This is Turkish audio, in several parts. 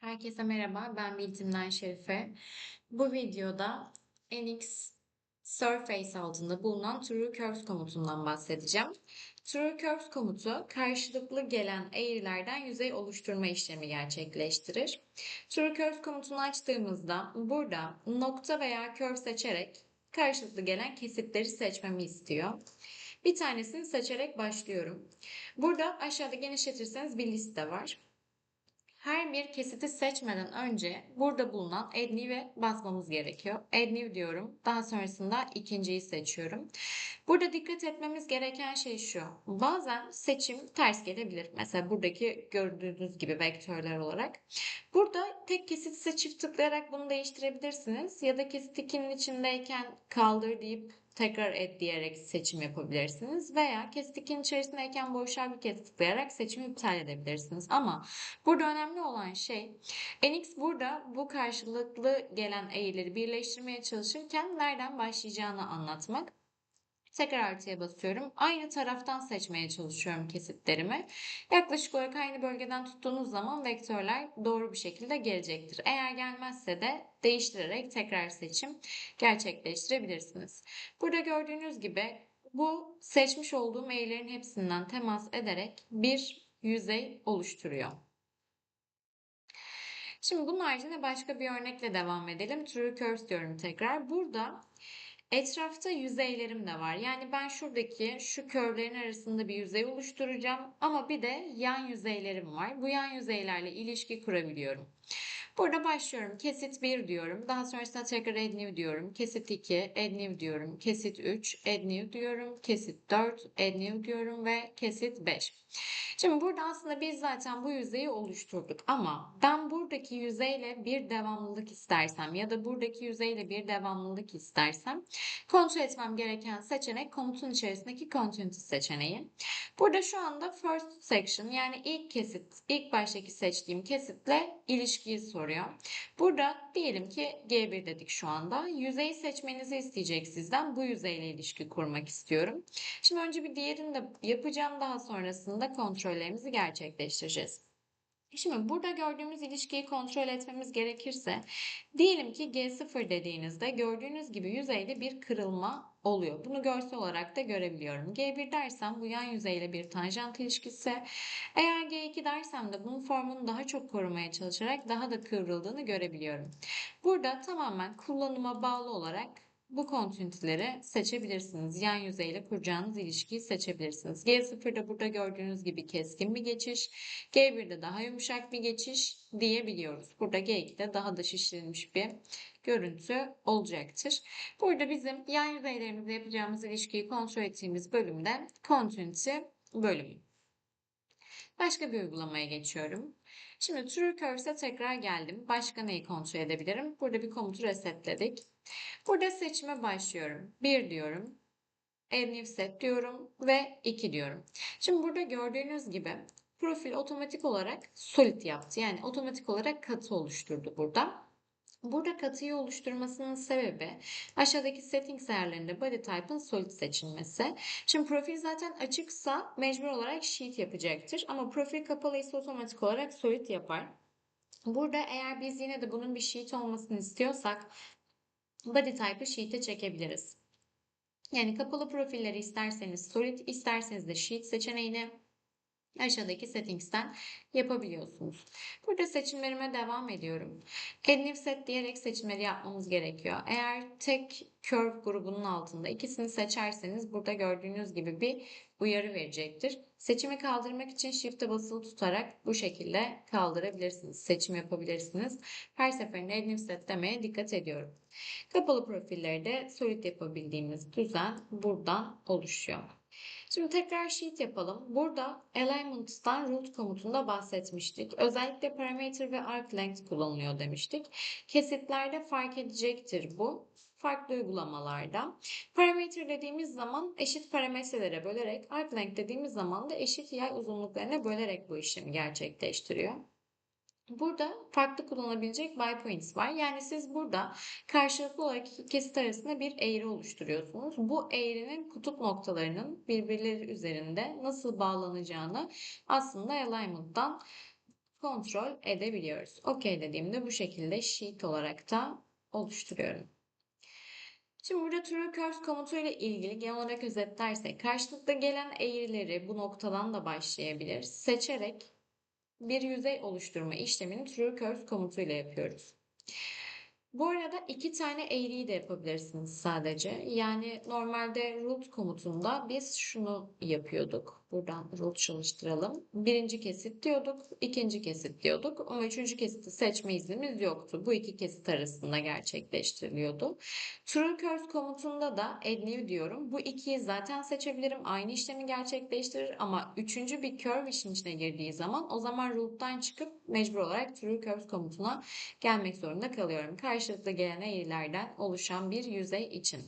Herkese merhaba, ben Biltimden Şerife. Bu videoda NX Surface altında bulunan True Curves komutundan bahsedeceğim. True Curves komutu karşılıklı gelen eğrilerden yüzey oluşturma işlemi gerçekleştirir. True Curves komutunu açtığımızda burada nokta veya curve seçerek karşılıklı gelen kesitleri seçmemi istiyor. Bir tanesini seçerek başlıyorum. Burada aşağıda genişletirseniz bir liste var. Her bir kesiti seçmeden önce burada bulunan Add New'e basmamız gerekiyor. Add diyorum. Daha sonrasında ikinciyi seçiyorum. Burada dikkat etmemiz gereken şey şu. Bazen seçim ters gelebilir. Mesela buradaki gördüğünüz gibi vektörler olarak. Burada tek kesit ise çift tıklayarak bunu değiştirebilirsiniz. Ya da kesit 2'nin içindeyken kaldır deyip tekrar et diyerek seçim yapabilirsiniz. Veya kesitikin içerisindeyken boşluğa bir kez tıklayarak seçimi iptal edebilirsiniz. Ama burada önemli olan şey NX burada bu karşılıklı gelen eğrileri birleştirmeye çalışırken nereden başlayacağını anlatmak. Tekrar artıya basıyorum. Aynı taraftan seçmeye çalışıyorum kesitlerimi. Yaklaşık olarak aynı bölgeden tuttuğunuz zaman vektörler doğru bir şekilde gelecektir. Eğer gelmezse de değiştirerek tekrar seçim gerçekleştirebilirsiniz. Burada gördüğünüz gibi bu seçmiş olduğum eğrilerin hepsinden temas ederek bir yüzey oluşturuyor. Şimdi bunun haricinde başka bir örnekle devam edelim. True curves diyorum tekrar. Burada Etrafta yüzeylerim de var. Yani ben şuradaki şu körlerin arasında bir yüzey oluşturacağım. Ama bir de yan yüzeylerim var. Bu yan yüzeylerle ilişki kurabiliyorum. Burada başlıyorum. Kesit 1 diyorum. Daha sonrasında tekrar add diyorum. Kesit 2, add diyorum. Kesit 3, add diyorum. Kesit 4, add diyorum ve kesit 5. Şimdi burada aslında biz zaten bu yüzeyi oluşturduk ama ben buradaki yüzeyle bir devamlılık istersem ya da buradaki yüzeyle bir devamlılık istersem kontrol etmem gereken seçenek komutun içerisindeki continuity seçeneği. Burada şu anda first section yani ilk kesit, ilk baştaki seçtiğim kesitle ilişkiyi soruyor. Burada diyelim ki G1 dedik şu anda. Yüzeyi seçmenizi isteyecek sizden. Bu yüzeyle ilişki kurmak istiyorum. Şimdi önce bir diğerini de yapacağım. Daha sonrasında kontrollerimizi gerçekleştireceğiz. Şimdi burada gördüğümüz ilişkiyi kontrol etmemiz gerekirse diyelim ki G0 dediğinizde gördüğünüz gibi yüzeyde bir kırılma oluyor. Bunu görsel olarak da görebiliyorum. G1 dersem bu yan yüzeyle bir tanjant ilişkisi. Eğer G2 dersem de bunun formunu daha çok korumaya çalışarak daha da kıvrıldığını görebiliyorum. Burada tamamen kullanıma bağlı olarak bu kontinüteleri seçebilirsiniz. Yan yüzeyle kuracağınız ilişkiyi seçebilirsiniz. G0'da burada gördüğünüz gibi keskin bir geçiş. G1'de daha yumuşak bir geçiş diyebiliyoruz. Burada G2'de daha da şişirilmiş bir görüntü olacaktır. Burada bizim yan yüzeylerimizle yapacağımız ilişkiyi kontrol ettiğimiz bölümde continuity bölümü. Başka bir uygulamaya geçiyorum. Şimdi True Curves'e tekrar geldim. Başka neyi kontrol edebilirim? Burada bir komutu resetledik. Burada seçime başlıyorum. 1 diyorum. Add new set diyorum ve 2 diyorum. Şimdi burada gördüğünüz gibi profil otomatik olarak solid yaptı. Yani otomatik olarak katı oluşturdu burada. Burada katıyı oluşturmasının sebebi aşağıdaki settings ayarlarında body type'ın solid seçilmesi. Şimdi profil zaten açıksa mecbur olarak sheet yapacaktır. Ama profil kapalıysa otomatik olarak solid yapar. Burada eğer biz yine de bunun bir sheet olmasını istiyorsak body type'ı sheet'e çekebiliriz. Yani kapalı profilleri isterseniz solid, isterseniz de sheet seçeneğini aşağıdaki settings'ten yapabiliyorsunuz. Burada seçimlerime devam ediyorum. Add set diyerek seçimleri yapmamız gerekiyor. Eğer tek curve grubunun altında ikisini seçerseniz burada gördüğünüz gibi bir uyarı verecektir. Seçimi kaldırmak için shift'e basılı tutarak bu şekilde kaldırabilirsiniz. Seçim yapabilirsiniz. Her seferinde add set demeye dikkat ediyorum. Kapalı profilleri de solid yapabildiğimiz düzen buradan oluşuyor. Şimdi tekrar sheet yapalım. Burada alignment'tan root komutunda bahsetmiştik. Özellikle parameter ve arc length kullanılıyor demiştik. Kesitlerde fark edecektir bu. Farklı uygulamalarda. Parameter dediğimiz zaman eşit parametrelere bölerek, arc length dediğimiz zaman da eşit yay uzunluklarına bölerek bu işlemi gerçekleştiriyor. Burada farklı kullanabilecek by points var. Yani siz burada karşılıklı olarak iki kesit arasında bir eğri oluşturuyorsunuz. Bu eğrinin kutup noktalarının birbirleri üzerinde nasıl bağlanacağını aslında alignment'tan kontrol edebiliyoruz. OK dediğimde bu şekilde sheet olarak da oluşturuyorum. Şimdi burada true curves komutuyla ilgili genel olarak özetlersek karşılıklı gelen eğrileri bu noktadan da başlayabilir. Seçerek bir yüzey oluşturma işlemini true curves komutuyla yapıyoruz. Bu arada iki tane eğriyi de yapabilirsiniz sadece. Yani normalde root komutunda biz şunu yapıyorduk. Buradan root çalıştıralım. Birinci kesit diyorduk, ikinci kesit diyorduk. Ama üçüncü kesiti seçme iznimiz yoktu. Bu iki kesit arasında gerçekleştiriliyordu. True curves komutunda da add new diyorum. Bu ikiyi zaten seçebilirim. Aynı işlemi gerçekleştirir ama üçüncü bir curve işin içine girdiği zaman o zaman root'tan çıkıp mecbur olarak true curves komutuna gelmek zorunda kalıyorum. Karşılıklı gelen eğrilerden oluşan bir yüzey için.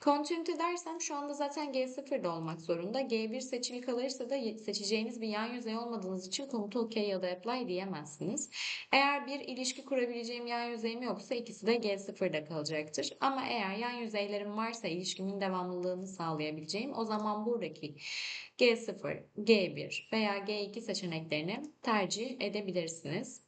Continuity dersem şu anda zaten G0'da olmak zorunda. G1 seçili kalırsa da seçeceğiniz bir yan yüzey olmadığınız için komutu OK ya da apply diyemezsiniz. Eğer bir ilişki kurabileceğim yan yüzeyim yoksa ikisi de G0'da kalacaktır. Ama eğer yan yüzeylerim varsa ilişkimin devamlılığını sağlayabileceğim o zaman buradaki G0, G1 veya G2 seçeneklerini tercih edebilirsiniz.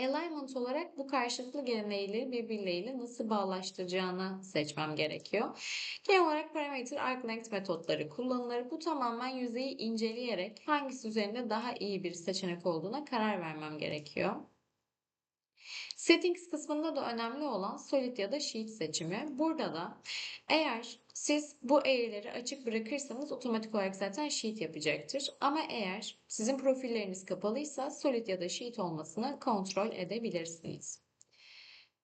Alignment olarak bu karşılıklı gelen eğrileri birbirleriyle nasıl bağlaştıracağını seçmem gerekiyor. Genel olarak parametre arc length metotları kullanılır. Bu tamamen yüzeyi inceleyerek hangisi üzerinde daha iyi bir seçenek olduğuna karar vermem gerekiyor. Settings kısmında da önemli olan Solid ya da Sheet seçimi. Burada da eğer siz bu eğrileri açık bırakırsanız otomatik olarak zaten Sheet yapacaktır. Ama eğer sizin profilleriniz kapalıysa Solid ya da Sheet olmasını kontrol edebilirsiniz.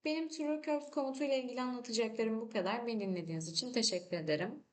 Benim True Curves komutuyla ilgili anlatacaklarım bu kadar. Beni dinlediğiniz için teşekkür ederim.